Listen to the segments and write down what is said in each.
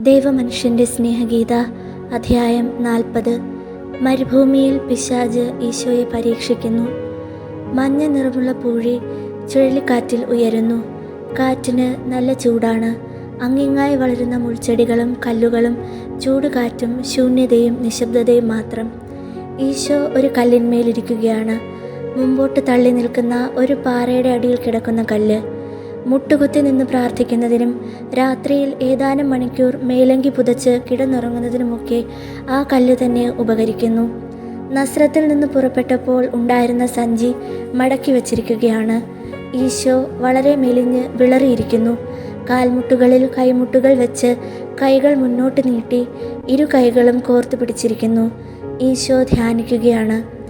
ദൈവമനുഷ്യന്റെ സ്നേഹഗീത അധ്യായം നാൽപ്പത്. മരുഭൂമിയിൽ പിശാജ് ഈശോയെ പരീക്ഷിക്കുന്നു. മഞ്ഞ നിറമുള്ള പൂഴി ചുഴലിക്കാറ്റിൽ ഉയരുന്നു. കാറ്റിന് നല്ല ചൂടാണ്. അങ്ങിങ്ങായി വളരുന്ന മുൾച്ചെടികളും കല്ലുകളും ചൂടുകാറ്റും ശൂന്യതയും നിശബ്ദതയും മാത്രം. ഈശോ ഒരു കല്ലിന്മേലിരിക്കുകയാണ്. മുമ്പോട്ട് തള്ളി നിൽക്കുന്ന ഒരു പാറയുടെ അടിയിൽ കിടക്കുന്ന കല്ല്. മുട്ടുകുത്തി നിന്ന് പ്രാർത്ഥിക്കുന്നതിനും രാത്രിയിൽ ഏതാനും മണിക്കൂർ മേലങ്കി പുതച്ച് കിടന്നുറങ്ങുന്നതിനുമൊക്കെ ആ കല്ല് തന്നെ ഉപകരിക്കുന്നു. നസ്രത്തിൽ നിന്ന് പുറപ്പെട്ടപ്പോൾ ഉണ്ടായിരുന്ന സഞ്ചി മടക്കി വച്ചിരിക്കുകയാണ്. ഈശോ വളരെ മെലിഞ്ഞ് വിളറിയിരിക്കുന്നു. കാൽമുട്ടുകളിൽ കൈമുട്ടുകൾ വെച്ച് കൈകൾ മുന്നോട്ട് നീട്ടി ഇരു കൈകളും കോർത്തു പിടിച്ചിരിക്കുന്നു. ഈശോ ധ്യാനിക്കുകയാണ്.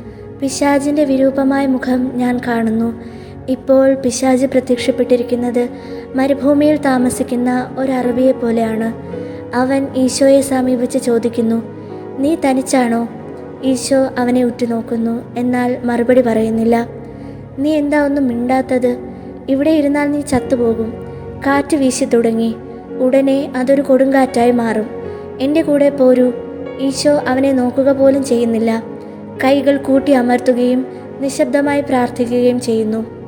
പിശാജിന്റെ വിരൂപമായ മുഖം ഞാൻ കാണുന്നു. ഇപ്പോൾ പിശാജ് പ്രത്യക്ഷപ്പെട്ടിരിക്കുന്നത് മരുഭൂമിയിൽ താമസിക്കുന്ന ഒരു അറബിയെ പോലെയാണ്. അവൻ ഈശോയെ സമീപിച്ച് ചോദിക്കുന്നു നീ തനിച്ചാണോ? ഈശോ അവനെ ഉറ്റുനോക്കുന്നു എന്നാൽ മറുപടി പറയുന്നില്ല. നീ എന്താ ഒന്നും മിണ്ടാത്തത്? ഇവിടെ ഇരുന്നാൽ നീ ചത്തുപോകും. കാറ്റ് വീശി തുടങ്ങി. ഉടനെ അതൊരു കൊടുങ്കാറ്റായി മാറും. എന്റെ കൂടെ പോരൂ. ഈശോ അവനെ നോക്കുക പോലും ചെയ്യുന്നില്ല. കൈകൾ കൂട്ടി അമർത്തുകയും നിശബ്ദമായി പ്രാർത്ഥിക്കുകയും ചെയ്യുന്നു.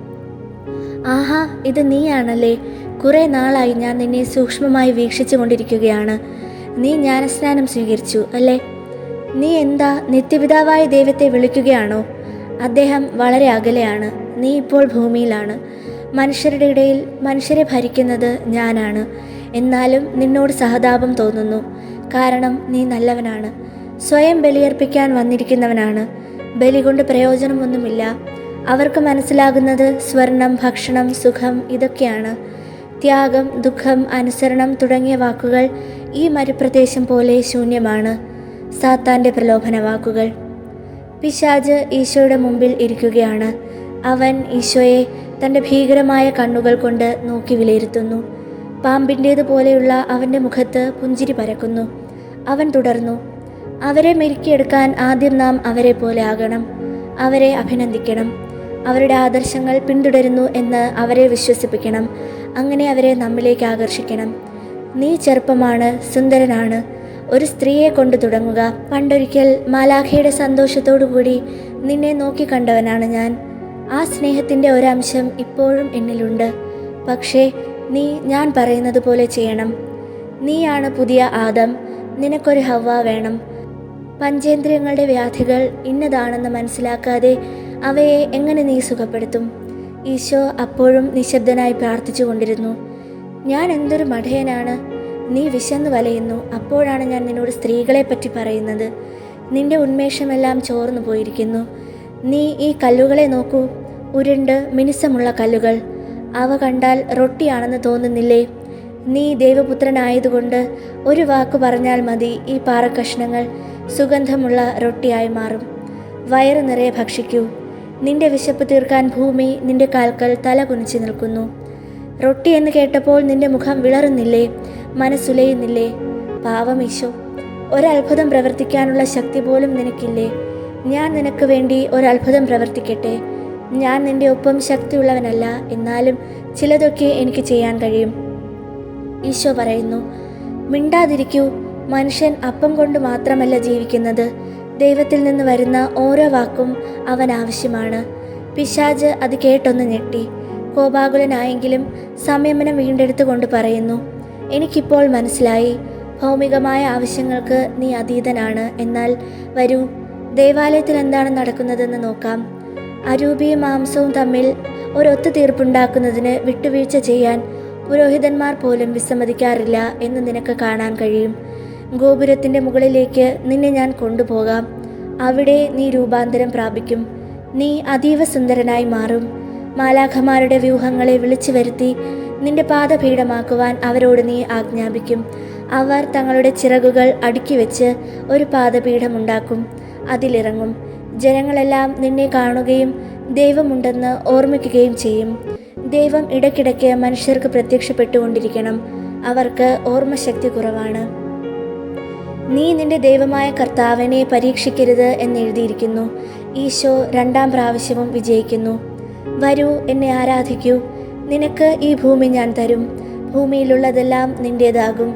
ആഹാ ഇത് നീയാണല്ലേ? കുറേ നാളായി ഞാൻ നിന്നെ സൂക്ഷ്മമായി വീക്ഷിച്ചു കൊണ്ടിരിക്കുകയാണ്. നീ ജ്ഞാനസ്നാനം സ്വീകരിച്ചു അല്ലേ? നീ എന്താ നിത്യപിതാവായ ദൈവത്തെ വിളിക്കുകയാണോ? അദ്ദേഹം വളരെ അകലെയാണ് നീ ഇപ്പോൾ ഭൂമിയിലാണ്. മനുഷ്യരുടെ ഇടയിൽ മനുഷ്യരെ ഭരിക്കുന്നത് ഞാനാണ്. എന്നാലും നിന്നോട് സഹതാപം തോന്നുന്നു. കാരണം നീ നല്ലവനാണ്. സ്വയം ബലിയർപ്പിക്കാൻ വന്നിരിക്കുന്നവനാണ്. ബലി കൊണ്ട് പ്രയോജനമൊന്നുമില്ല. അവർക്ക് മനസ്സിലാകുന്നത് സ്വർണം ഭക്ഷണം സുഖം ഇതൊക്കെയാണ്. ത്യാഗം ദുഃഖം അനുസരണം തുടങ്ങിയ വാക്കുകൾ ഈ മരുപ്രദേശം പോലെ ശൂന്യമാണ്. സാത്താന്റെ പ്രലോഭന വാക്കുകൾ. പിശാജ് ഈശോയുടെ മുമ്പിൽ ഇരിക്കുകയാണ്. അവൻ ഈശോയെ തന്റെ ഭീകരമായ കണ്ണുകൾ കൊണ്ട് നോക്കി വിലയിരുത്തുന്നു. പാമ്പിന്റേതുപോലെയുള്ള അവന്റെ മുഖത്ത് പുഞ്ചിരി പരക്കുന്നു. അവൻ തുടർന്നു അവരെ മെരുക്കിയെടുക്കാൻ ആദ്യം നാം അവരെ പോലെ ആകണം. അവരെ അഭിനന്ദിക്കണം. അവരുടെ ആദർശങ്ങൾ പിന്തുടരുന്നു എന്ന് അവരെ വിശ്വസിപ്പിക്കണം. അങ്ങനെ അവരെ നമ്മിലേക്ക് ആകർഷിക്കണം. നീ ചെറുപ്പമാണ് സുന്ദരനാണ്. ഒരു സ്ത്രീയെ കൊണ്ട് തുടങ്ങുക. പണ്ടൊരിക്കൽ മാലാഖയുടെ സന്തോഷത്തോടു കൂടി നിന്നെ നോക്കി കണ്ടവനാണ് ഞാൻ. ആ സ്നേഹത്തിന്റെ ഒരംശം ഇപ്പോഴും എന്നിലുണ്ട്. പക്ഷേ നീ ഞാൻ പറയുന്നത് പോലെ ചെയ്യണം. നീയാണ് പുതിയ ആദം. നിനക്കൊരു ഹവ വേണം. പഞ്ചേന്ദ്രിയങ്ങളുടെ വ്യാധികൾ ഇന്നതാണെന്ന് മനസ്സിലാക്കാതെ അവയെ എങ്ങനെ നീ സുഖപ്പെടുത്തും? ഈശോ അപ്പോഴും നിശബ്ദനായി പ്രാർത്ഥിച്ചു കൊണ്ടിരുന്നു. ഞാൻ എന്തൊരു മഠയനാണ് നീ വിശന്നു വലയുന്നു. അപ്പോഴാണ് ഞാൻ നിന്നോട് സ്ത്രീകളെ പറ്റി പറയുന്നത്. നിന്റെ ഉന്മേഷമെല്ലാം ചോർന്നു പോയിരിക്കുന്നു. നീ ഈ കല്ലുകളെ നോക്കൂ. ഉരുണ്ട് മിനുസമുള്ള കല്ലുകൾ. അവ കണ്ടാൽ റൊട്ടിയാണെന്ന് തോന്നുന്നില്ലേ? നീ ദൈവപുത്രനായതുകൊണ്ട് ഒരു വാക്ക് പറഞ്ഞാൽ മതി ഈ പാറക്കഷ്ണങ്ങൾ സുഗന്ധമുള്ള റൊട്ടിയായി മാറും. വയറു നിറയെ ഭക്ഷിക്കൂ. നിന്റെ വിശപ്പ് തീർക്കാൻ ഭൂമി നിന്റെ കാൽക്കൽ തല കുനിച്ചു നിൽക്കുന്നു. റൊട്ടി എന്ന് കേട്ടപ്പോൾ നിന്റെ മുഖം വിളറുന്നില്ലേ? മനസ്സുലയുന്നില്ലേ? പാവം ഈശോ ഒരത്ഭുതം പ്രവർത്തിക്കാനുള്ള ശക്തി പോലും നിനക്കില്ലേ? ഞാൻ നിനക്ക് വേണ്ടി ഒരത്ഭുതം പ്രവർത്തിക്കട്ടെ. ഞാൻ നിന്റെ ഒപ്പം ശക്തിയുള്ളവനല്ല എന്നാലും ചിലതൊക്കെ എനിക്ക് ചെയ്യാൻ കഴിയും. ഈശോ പറയുന്നു മിണ്ടാതിരിക്കൂ. മനുഷ്യൻ അപ്പം കൊണ്ട് മാത്രമല്ല ജീവിക്കുന്നത്. ദൈവത്തിൽ നിന്ന് വരുന്ന ഓരോ വാക്കും അവൻ ആവശ്യമാണ്. പിശാജ് അത് കേട്ടൊന്ന് ഞെട്ടി. കോപാകുലനായെങ്കിലും സംയമനം വീണ്ടെടുത്തുകൊണ്ട് പറയുന്നു എനിക്കിപ്പോൾ മനസ്സിലായി. ഭൗമികമായ ആവശ്യങ്ങൾക്ക് നീ അതീതനാണ്. എന്നാൽ വരൂ ദേവാലയത്തിൽ എന്താണ് നടക്കുന്നതെന്ന് നോക്കാം. അരൂപിയും മാംസവും തമ്മിൽ ഒരൊത്തുതീർപ്പുണ്ടാക്കുന്നതിന് വിട്ടുവീഴ്ച ചെയ്യാൻ പുരോഹിതന്മാർ പോലും വിസമ്മതിക്കാറില്ല എന്ന് നിനക്ക് കാണാൻ കഴിയും. ഗോപുരത്തിന്റെ മുകളിലേക്ക് നിന്നെ ഞാൻ കൊണ്ടുപോകാം. അവിടെ നീ രൂപാന്തരം പ്രാപിക്കും. നീ അതീവ സുന്ദരനായി മാറും. മാലാഖമാരുടെ വ്യൂഹങ്ങളെ വിളിച്ചു വരുത്തി നിന്റെ പാദപീഠമാക്കുവാൻ അവരോട് നീ ആജ്ഞാപിക്കും. അവർ തങ്ങളുടെ ചിറകുകൾ അടുക്കി വെച്ച് ഒരു പാദപീഠമുണ്ടാക്കും. അതിലിറങ്ങും. ജനങ്ങളെല്ലാം നിന്നെ കാണുകയും ദൈവമുണ്ടെന്ന് ഓർമ്മിക്കുകയും ചെയ്യും. ദൈവം ഇടയ്ക്കിടയ്ക്ക് മനുഷ്യർക്ക് പ്രത്യക്ഷപ്പെട്ടുകൊണ്ടിരിക്കണം. അവർക്ക് ഓർമ്മശക്തി കുറവാണ്. നീ നിന്റെ ദൈവമായ കർത്താവിനെ പരീക്ഷിക്കരുത് എന്നെഴുതിയിരിക്കുന്നു ഈശോ രണ്ടാം പ്രാവശ്യവും വിജയിക്കുന്നു. വരൂ എന്നെ ആരാധിക്കൂ. നിനക്ക് ഈ ഭൂമി ഞാൻ തരും. ഭൂമിയിലുള്ളതെല്ലാം നിന്റേതാകും.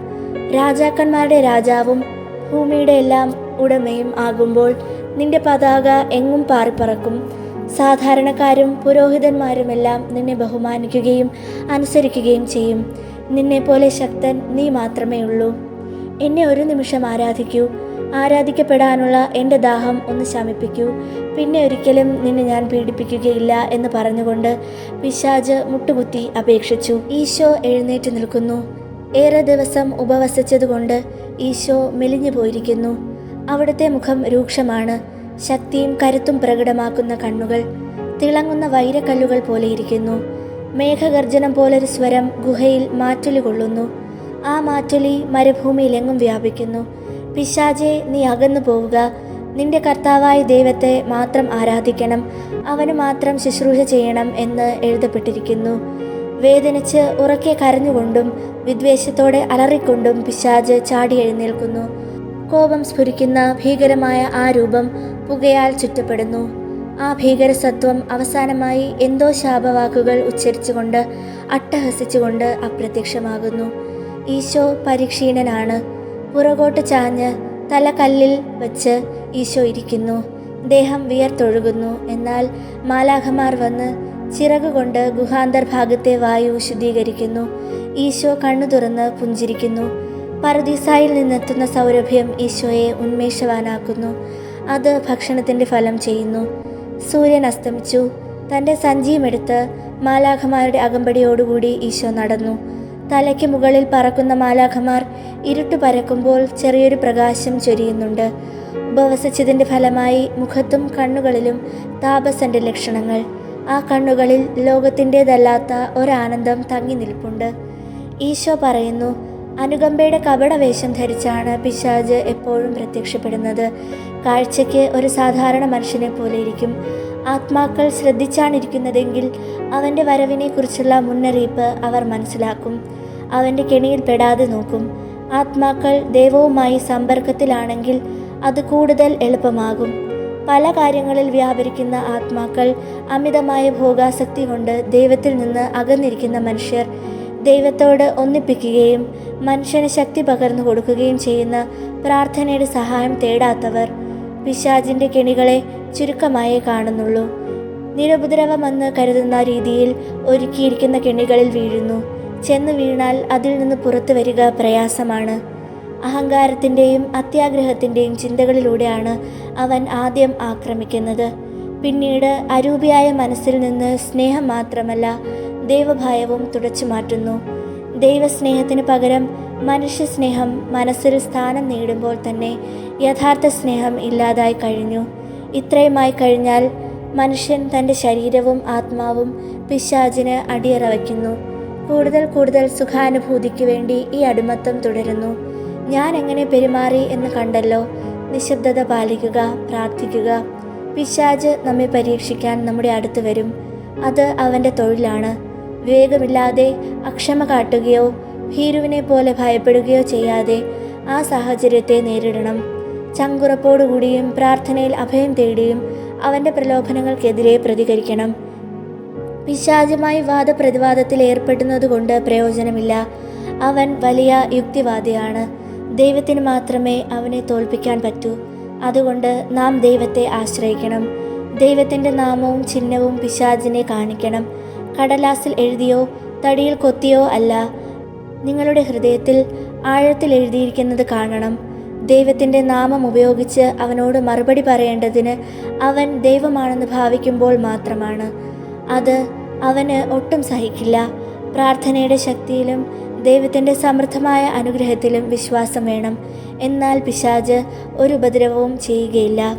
രാജാക്കന്മാരുടെ രാജാവും ഭൂമിയുടെ എല്ലാം ഉടമയും ആകുമ്പോൾ നിന്റെ പതാക എങ്ങും പാറിപ്പറക്കും. സാധാരണക്കാരും പുരോഹിതന്മാരുമെല്ലാം നിന്നെ ബഹുമാനിക്കുകയും അനുസരിക്കുകയും ചെയ്യും. നിന്നെപ്പോലെ ശക്തൻ നീ മാത്രമേ ഉള്ളൂ എന്നെ ഒരു നിമിഷം ആരാധിക്കൂ. ആരാധിക്കപ്പെടാനുള്ള എന്റെ ദാഹം ഒന്ന് ശമിപ്പിക്കൂ. പിന്നെ ഒരിക്കലും നിന്നെ ഞാൻ പീഡിപ്പിക്കുകയില്ല എന്ന് പറഞ്ഞുകൊണ്ട് പിശാജ് മുട്ടുകുത്തി അപേക്ഷിച്ചു. ഈശോ എഴുന്നേറ്റ് നിൽക്കുന്നു. ഏറെ ദിവസം ഉപവസിച്ചതുകൊണ്ട് ഈശോ മെലിഞ്ഞു പോയിരിക്കുന്നു. അവിടുത്തെ മുഖം രൂക്ഷമാണ്. ശക്തിയും കരുത്തും പ്രകടമാക്കുന്ന കണ്ണുകൾ. തിളങ്ങുന്ന വൈരക്കല്ലുകൾ പോലെ ഇരിക്കുന്നു. മേഘഗർജനം പോലൊരു സ്വരം ഗുഹയിൽ മാറ്റൊലി കൊള്ളുന്നു. ആ മാറ്റൊലി മരുഭൂമിയിലെങ്ങും വ്യാപിക്കുന്നു. പിശാചെ നീ അകന്നു പോവുക. നിന്റെ കർത്താവായ ദൈവത്തെ മാത്രം ആരാധിക്കണം. അവന് മാത്രം ശുശ്രൂഷ ചെയ്യണം എന്ന് എഴുതപ്പെട്ടിരിക്കുന്നു. വേദനിച്ച് ഉറക്കെ കരഞ്ഞുകൊണ്ടും വിദ്വേഷത്തോടെ അലറിക്കൊണ്ടും പിശാജ് ചാടി എഴുന്നേൽക്കുന്നു. കോപം സ്ഫുരിക്കുന്ന ഭീകരമായ ആ രൂപം പുകയാൽ ചുറ്റപ്പെടുന്നു. ആ ഭീകരസത്വം അവസാനമായി എന്തോ ശാപവാക്കുകൾ ഉച്ചരിച്ചുകൊണ്ട് അട്ടഹസിച്ചുകൊണ്ട് അപ്രത്യക്ഷമാകുന്നു. ഈശോ പരിക്ഷീണനാണ്. പുറകോട്ട് ചാഞ്ഞ് തല കല്ലിൽ വച്ച് ഈശോ ഇരിക്കുന്നു. ദേഹം വിയർത്തൊഴുകുന്നു. എന്നാൽ മാലാഖമാർ വന്ന് ചിറകുകൊണ്ട് ഗുഹാന്തർ ഭാഗത്തെ വായു ശുദ്ധീകരിക്കുന്നു. ഈശോ കണ്ണു തുറന്ന് പുഞ്ചിരിക്കുന്നു. പറുദീസായിൽ നിന്നെത്തുന്ന സൗരഭ്യം ഈശോയെ ഉന്മേഷവാനാക്കുന്നു. അത് ഭക്ഷണത്തിന്റെ ഫലം ചെയ്യുന്നു. സൂര്യൻ അസ്തമിച്ചു. തന്റെ സഞ്ചിയുമെടുത്ത് മാലാഖമാരുടെ അകമ്പടിയോടുകൂടി ഈശോ നടന്നു. തലയ്ക്ക് മുകളിൽ പറക്കുന്ന മാലാഖമാർ ഇരുട്ട് പരക്കുമ്പോൾ ചെറിയൊരു പ്രകാശം ചൊരിയുന്നുണ്ട്. ഉപവസിച്ചതിന്റെ ഫലമായി മുഖത്തും കണ്ണുകളിലും താപസന്റെ ലക്ഷണങ്ങൾ. ആ കണ്ണുകളിൽ ലോകത്തിന്റേതല്ലാത്ത ഒരാനന്ദം തങ്ങി നിൽപ്പുണ്ട്. ഈശോ പറയുന്നു അനുകമ്പയുടെ കപടവേഷം ധരിച്ചാണ് പിശാജ് എപ്പോഴും പ്രത്യക്ഷപ്പെടുന്നത്. കാഴ്ചയ്ക്ക് ഒരു സാധാരണ മനുഷ്യനെ പോലെ ഇരിക്കും. ആത്മാക്കൾ ശ്രദ്ധിച്ചാണിരിക്കുന്നതെങ്കിൽ അവന്റെ വരവിനെക്കുറിച്ചുള്ള മുന്നറിയിപ്പ് അവർ മനസ്സിലാക്കും. അവന്റെ കെണിയിൽ പെടാതെ നോക്കും. ആത്മാക്കൾ ദൈവവുമായി സമ്പർക്കത്തിലാണെങ്കിൽ അത് കൂടുതൽ എളുപ്പമാകും. പല കാര്യങ്ങളിൽ വ്യാപരിക്കുന്ന ആത്മാക്കൾ അമിതമായ ഭോഗാസക്തി കൊണ്ട് ദൈവത്തിൽ നിന്ന് അകന്നിരിക്കുന്ന മനുഷ്യർ ദൈവത്തോട് ഒന്നിപ്പിക്കുകയും മനുഷ്യന് ശക്തി പകർന്നു കൊടുക്കുകയും ചെയ്യുന്ന പ്രാർത്ഥനയുടെ സഹായം തേടാത്തവർ പിശാജിന്റെ കെണികളെ ചുരുക്കമായേ കാണുന്നുള്ളൂ. നിരുപദ്രവമെന്ന് കരുതുന്ന രീതിയിൽ ഒരുക്കിയിരിക്കുന്ന കെണികളിൽ വീഴുന്നു. ചെന്ന് വീണാൽ അതിൽ നിന്ന് പുറത്തു വരിക പ്രയാസമാണ്. അഹങ്കാരത്തിന്റെയും അത്യാഗ്രഹത്തിന്റെയും ചിന്തകളിലൂടെയാണ് അവൻ ആദ്യം ആക്രമിക്കുന്നത്. പിന്നീട് അരൂപിയായ മനസ്സിൽ നിന്ന് സ്നേഹം മാത്രമല്ല ദൈവഭയവും തുടച്ചു മാറ്റുന്നു. ദൈവസ്നേഹത്തിന് പകരം മനുഷ്യസ്നേഹം മനസ്സിൽ സ്ഥാനം നേടുമ്പോൾ തന്നെ യഥാർത്ഥ സ്നേഹം ഇല്ലാതായി കഴിഞ്ഞു. ഇത്രയുമായി കഴിഞ്ഞാൽ മനുഷ്യൻ തന്റെ ശരീരവും ആത്മാവും പിശാചിന് അടിയറ വയ്ക്കുന്നു. കൂടുതൽ കൂടുതൽ സുഖാനുഭൂതിക്ക് വേണ്ടി ഈ അടിമത്തം തുടരുന്നു. ഞാൻ എങ്ങനെ പെരുമാറി എന്ന് കണ്ടല്ലോ. നിശബ്ദത പാലിക്കുക പ്രാർത്ഥിക്കുക. പിശാജ് നമ്മെ പരീക്ഷിക്കാൻ നമ്മുടെ അടുത്ത് വരും. അത് അവന്റെ തൊഴിലാണ്. വിവേകമില്ലാതെ അക്ഷമ കാട്ടുകയോ ഭീരുവിനെ പോലെ ഭയപ്പെടുകയോ ചെയ്യാതെ ആ സാഹചര്യത്തെ നേരിടണം. ചങ്കുറപ്പോടുകൂടിയും പ്രാർത്ഥനയിൽ അഭയം തേടിയും അവന്റെ പ്രലോഭനങ്ങൾക്കെതിരെ പ്രതികരിക്കണം. പിശാചുമായി വാദപ്രതിവാദത്തിൽ ഏർപ്പെടുന്നതുകൊണ്ട് പ്രയോജനമില്ല. അവൻ വലിയ യുക്തിവാദിയാണ്. ദൈവത്തിന് മാത്രമേ അവനെ തോൽപ്പിക്കാൻ പറ്റൂ. അതുകൊണ്ട് നാം ദൈവത്തെ ആശ്രയിക്കണം. ദൈവത്തിന്റെ നാമവും ചിഹ്നവും പിശാചിനെ കാണിക്കണം. കടലാസിൽ എഴുതിയോ തടിയിൽ കൊത്തിയോ അല്ല. നിങ്ങളുടെ ഹൃദയത്തിൽ ആഴത്തിൽ എഴുതിയിരിക്കുന്നത് കാണണം. ദൈവത്തിന്റെ നാമം ഉപയോഗിച്ച് അവനോട് മറുപടി പറയേണ്ടതിന് അവൻ ദൈവമാണെന്ന് ഭാവിക്കുമ്പോൾ മാത്രമാണ്. അത് അവന് ഒട്ടും സഹിക്കില്ല. പ്രാർത്ഥനയുടെ ശക്തിയിലും ദൈവത്തിന്റെ സമൃദ്ധമായ അനുഗ്രഹത്തിലും വിശ്വാസം വേണം. എന്നാൽ പിശാജ് ഒരു ഉപദ്രവവും ചെയ്യുകയില്ല.